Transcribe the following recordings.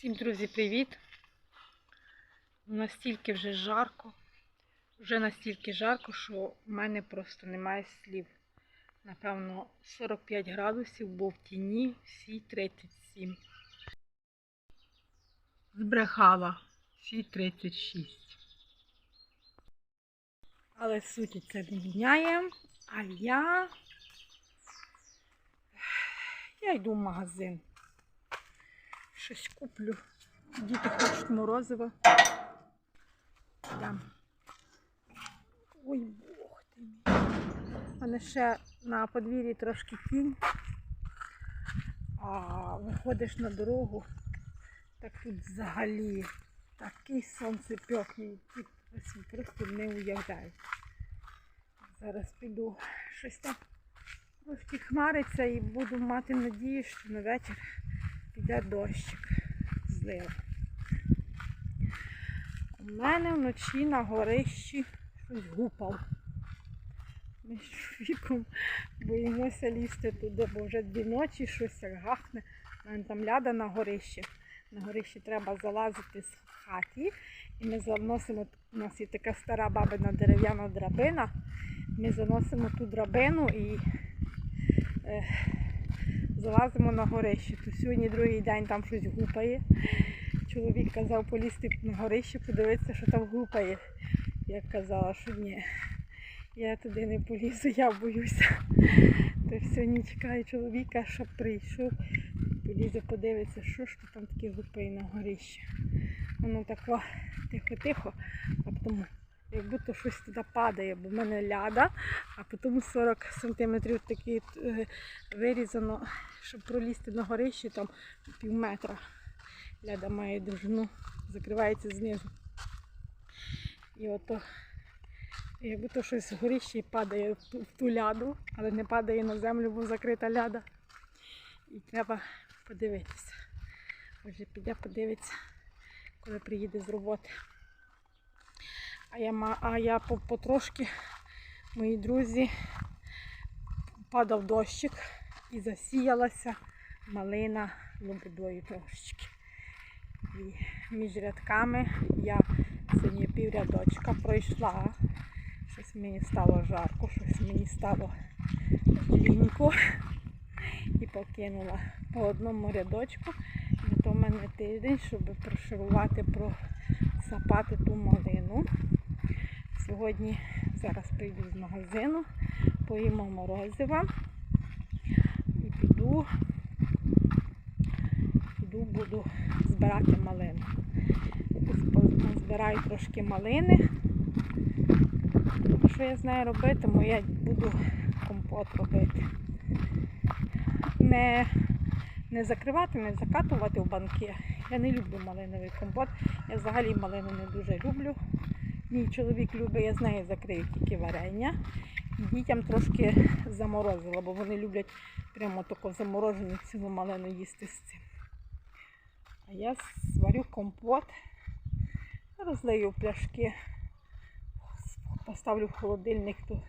Всім, друзі, привіт! Настільки вже жарко, вже настільки жарко, що в мене просто немає слів. Напевно, 45 градусів, бо в тіні всі 37. Збрехала всі 36. Але суті це не міняє. А я. Я йду в магазин. Щось куплю. Діти хочуть морозива. Йдем. Ой, бог ти мій. Мене ще на подвір'ї трошки тінь. А виходиш на дорогу, так тут взагалі такий сонцепьок, і ти просто не уявляю. Зараз піду щось там трошки хмариться і буду мати надію, що на вечір піде дощик злива. У мене вночі на горищі щось гупав. Ми з чоловіком боїмося лізти туди, бо вже дві ночі щось гахне. У мене там ляда на горищі. На горищі треба залазити з хаті. І ми заносимо, у нас є така стара бабина дерев'яна драбина. Ми заносимо ту драбину і е, залазимо на горище. То сьогодні другий день там щось гупає. Чоловік казав полізти на горище, подивитися, що там гупає. Я казала, що ні. Я туди не полізу, я боюся. То сьогодні чекаю чоловіка, щоб прийшов, полізе, подивиться, що ж там таке гупає на горищі. Воно тако тихо-тихо, а потім як будто щось туди падає, бо в мене ляда, а потім 40 сантиметрів такі е, вирізано, щоб пролізти на горище, там пів метра. Ляда має довжину, закривається знизу. І ото якби то щось з горищі падає в ту ляду, але не падає на землю, бо закрита ляда. І треба подивитися. Отже, піде подивитися, коли приїде з роботи. А я, а я потрошки, мої друзі, падав дощик і засіялася малина лободою трошечки. І між рядками я сьогодні піврядочка пройшла. Щось мені стало жарко, щось мені стало лінько. І покинула по одному рядочку. І то в мене тиждень, щоб прошарувати, просапати ту малину. Сьогодні зараз прийду з магазину, поїмо морозива і піду, піду буду збирати малину. Збираю трошки малини. Що я з нею робитиму? Я буду компот робити. Не, не закривати, не закатувати в банки. Я не люблю малиновий компот. Я взагалі малину не дуже люблю. Мій чоловік любить, я з нею закрию тільки варення. Дітям трошки заморозила, бо вони люблять прямо таку заморожену цілу малину їсти з цим. А я сварю компот, розлию пляшки, поставлю в холодильник, то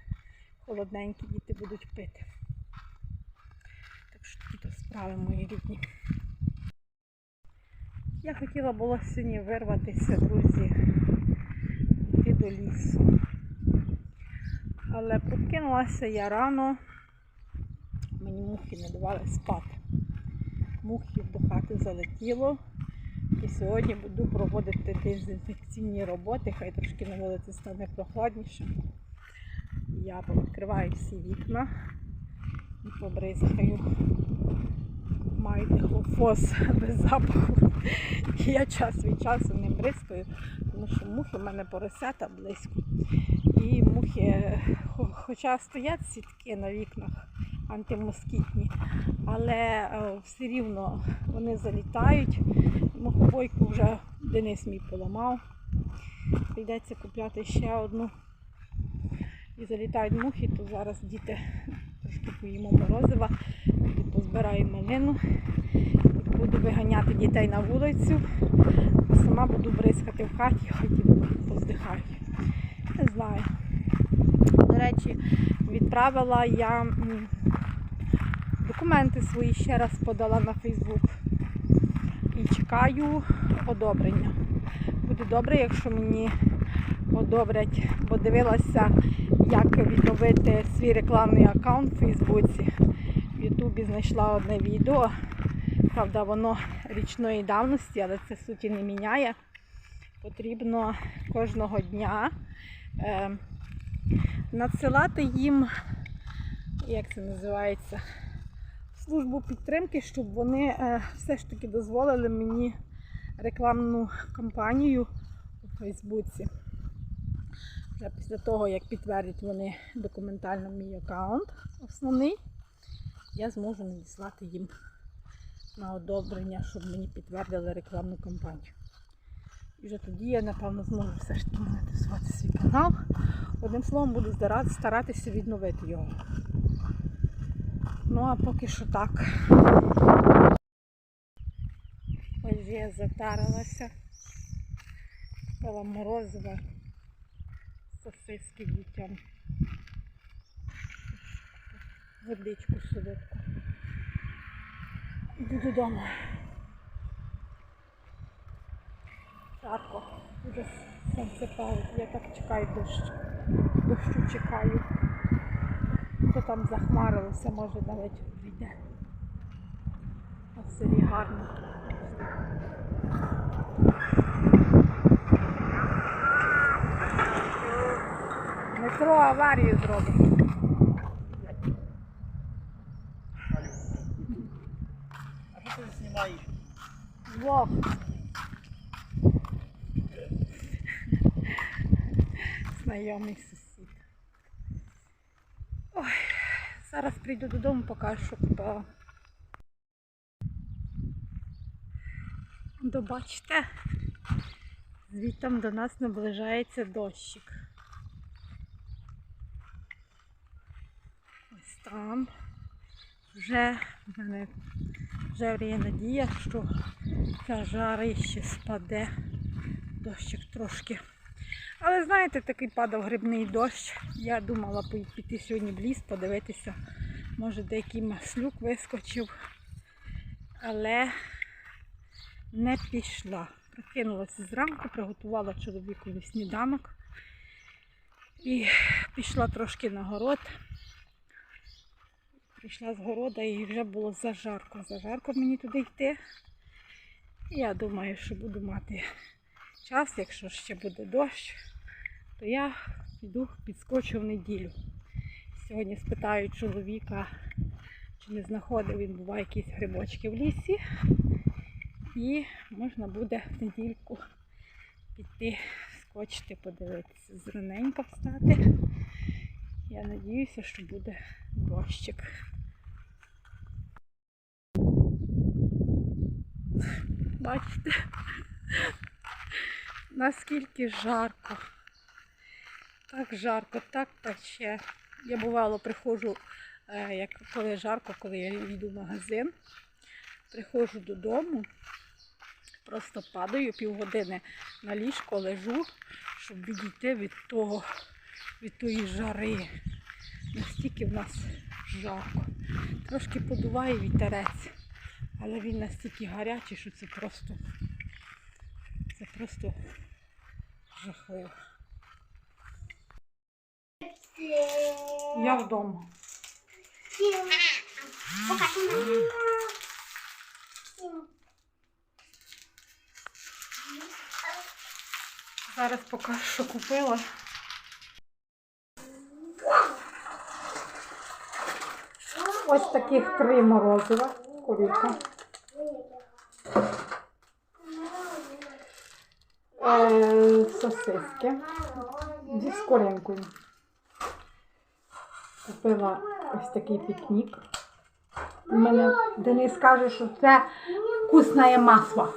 холодненькі діти будуть пити. Так що то справи мої рідні. Я хотіла було сьогодні вирватися, друзі, до. Але прокинулася я рано, мені мухи не давали спати. Мухів до хати залетіло. І сьогодні буду проводити дезінфекційні роботи, хай трошки на вулиці стане прохладніше. Я відкриваю всі вікна і побризкаю. Маю дихлофос без запаху. Я час від часу не бризкаю, тому що мухи в мене поросята близько. І мухи, хоча стоять сітки на вікнах антимоскітні, але е, все рівно вони залітають. Мухобойку вже Денис мій поламав. Прийдеться купляти ще одну. І залітають мухи, то зараз діти трошки морозива, і позбираю малину, буду виганяти дітей на вулицю, сама буду бризкати в хаті, хай ті мухи. Не знаю. До речі, відправила я документи свої ще раз подала на Фейсбук. І чекаю одобрення. Буде добре, якщо мені одобрять, бо дивилася, як відновити свій рекламний аккаунт в Фейсбуці. В Ютубі знайшла одне відео. Правда, воно річної давності, але це суті не міняє. Потрібно кожного дня е, надсилати їм, як це називається, службу підтримки, щоб вони е, все ж таки дозволили мені рекламну кампанію у Фейсбуці. Вже після того, як підтвердять вони документально мій аккаунт основний, я зможу надіслати їм на одобрення, щоб мені підтвердили рекламну кампанію. І вже тоді я, напевно, зможу все ж таки монетизувати свій канал. Одним словом, буду старатися відновити його. Ну, а поки що так. Ось я затарилася. Купила морозива сосиски дітям. Водичку солодку. Йду додому. Жарко. Дуже сонце палить. Я так чекаю дощ. Дощу чекаю. То там захмарилося, може на вечір прийде. А в селі гарно. Метро аварію зробить. А що ти знімаєш? Влог. Знайомий сусід. Ой, зараз прийду додому, покажу, що купила. Добачте, звітом до нас наближається дощик. Ось там вже в мене вже є надія, що ця жарище спаде, дощик трошки. Але знаєте, такий падав грибний дощ. Я думала піти сьогодні в ліс, подивитися, може деякий маслюк вискочив. Але не пішла. Прокинулася зранку, приготувала чоловікові сніданок і пішла трошки на город. Прийшла з города і вже було зажарко. Зажарко мені туди йти. Я думаю, що буду мати час, якщо ще буде дощ, то я піду підскочу в неділю. Сьогодні спитаю чоловіка, чи не знаходив він буває якісь грибочки в лісі. І можна буде в недільку піти, скочити, подивитися, зраненько встати. Я надіюся, що буде дощик. Бачите, наскільки жарко. Так жарко, так пече. Я бувало приходжу, е, як коли жарко, коли я йду в магазин, приходжу додому, просто падаю півгодини на ліжко, лежу, щоб відійти від того, від тої жари. Настільки в нас жарко. Трошки подуває вітерець, але він настільки гарячий, що це просто, це просто жахливо. Я вдома. Зараз покажу, що купила. Ось таких три морозива. Курівка. Е, сосиски зі скоринкою. Купила ось такий пікнік. У мене Денис каже, що це вкусне масло.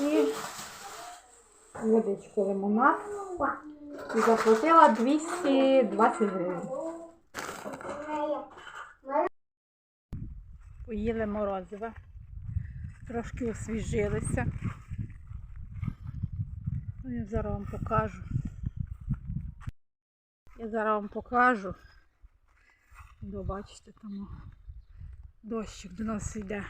І водичку лимонад. І заплатила 220 гривень. Поїли морозива. Трошки освіжилися. Ну, Я зараз вам покажу. Я зараз вам покажу. До, бачите, там дощик до нас йде.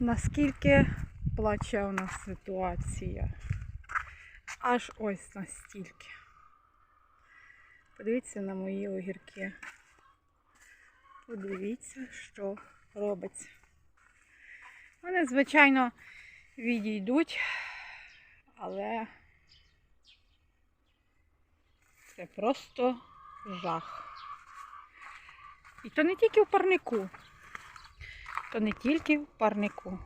Наскільки плачевна ситуація. Аж ось настільки. Подивіться на мої огірки. Подивіться, що робиться. Вони, звичайно, відійдуть, але це просто жах. І то не тільки в парнику. То не тільки в парнику.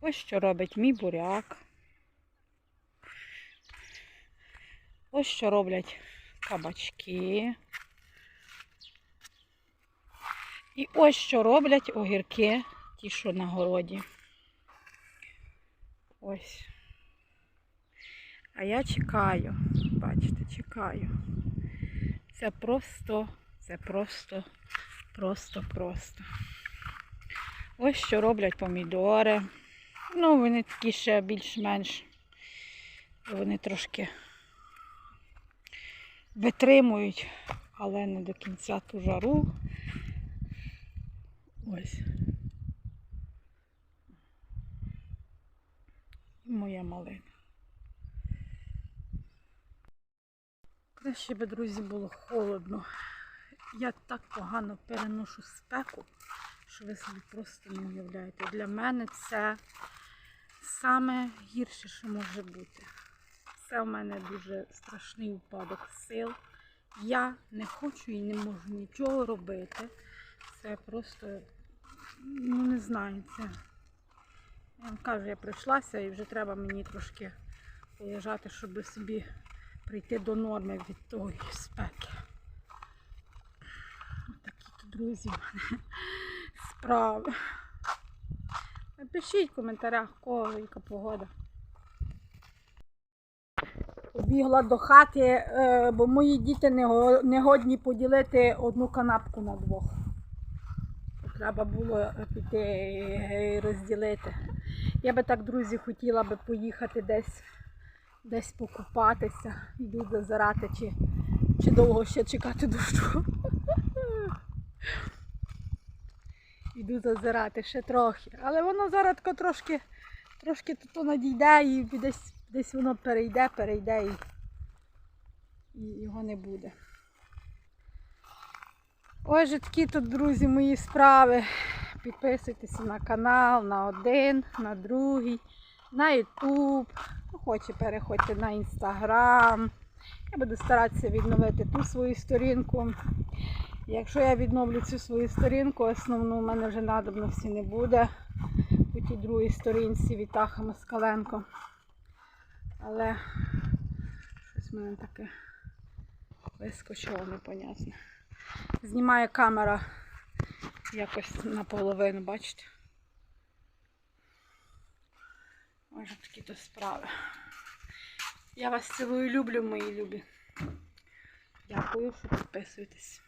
Ось що робить мій буряк. Ось що роблять кабачки. І ось що роблять огірки, ті, що на городі. Ось. А я чекаю, бачите, чекаю. Це просто, це просто, просто, просто. Ось що роблять помідори. Ну, вони такі ще більш-менш. Вони трошки витримують, але не до кінця ту жару. Ось. І моя малина. Краще би, друзі, було холодно. Я так погано переношу спеку, що ви собі просто не уявляєте. Для мене це саме гірше, що може бути. Це в мене дуже страшний упадок сил. Я не хочу і не можу нічого робити. Це просто, ну не знаю, це. Я вам кажу, я прийшлася і вже треба мені трошки полежати, щоб собі прийти до норми від тої спеки. Такі то, друзі, в мене справи. Напишіть в коментарях, кого яка погода. Побігла до хати, е, бо мої діти не годні поділити одну канапку на двох. Треба було піти і розділити. Я би так, друзі, хотіла би поїхати десь, десь покупатися. Йду зазирати, чи, чи довго ще чекати дощу. Йду зазирати ще трохи. Але воно зараз трошки, трошки тут надійде і десь, десь воно перейде, перейде і, і його не буде. Отже, такі тут, друзі, мої справи. Підписуйтеся на канал, на один, на другий, на Ютуб. Хоче, переходьте на інстаграм. Я буду старатися відновити ту свою сторінку. Якщо я відновлю цю свою сторінку, основну в мене вже надобності не буде по тій другій сторінці Вітаха Москаленко. Але щось в мене таке вискочило непонятне. Знімає камера якось наполовину, бачите? Може такі то справи. Я вас цілую люблю, мої любі. Дякую, що підписуєтесь.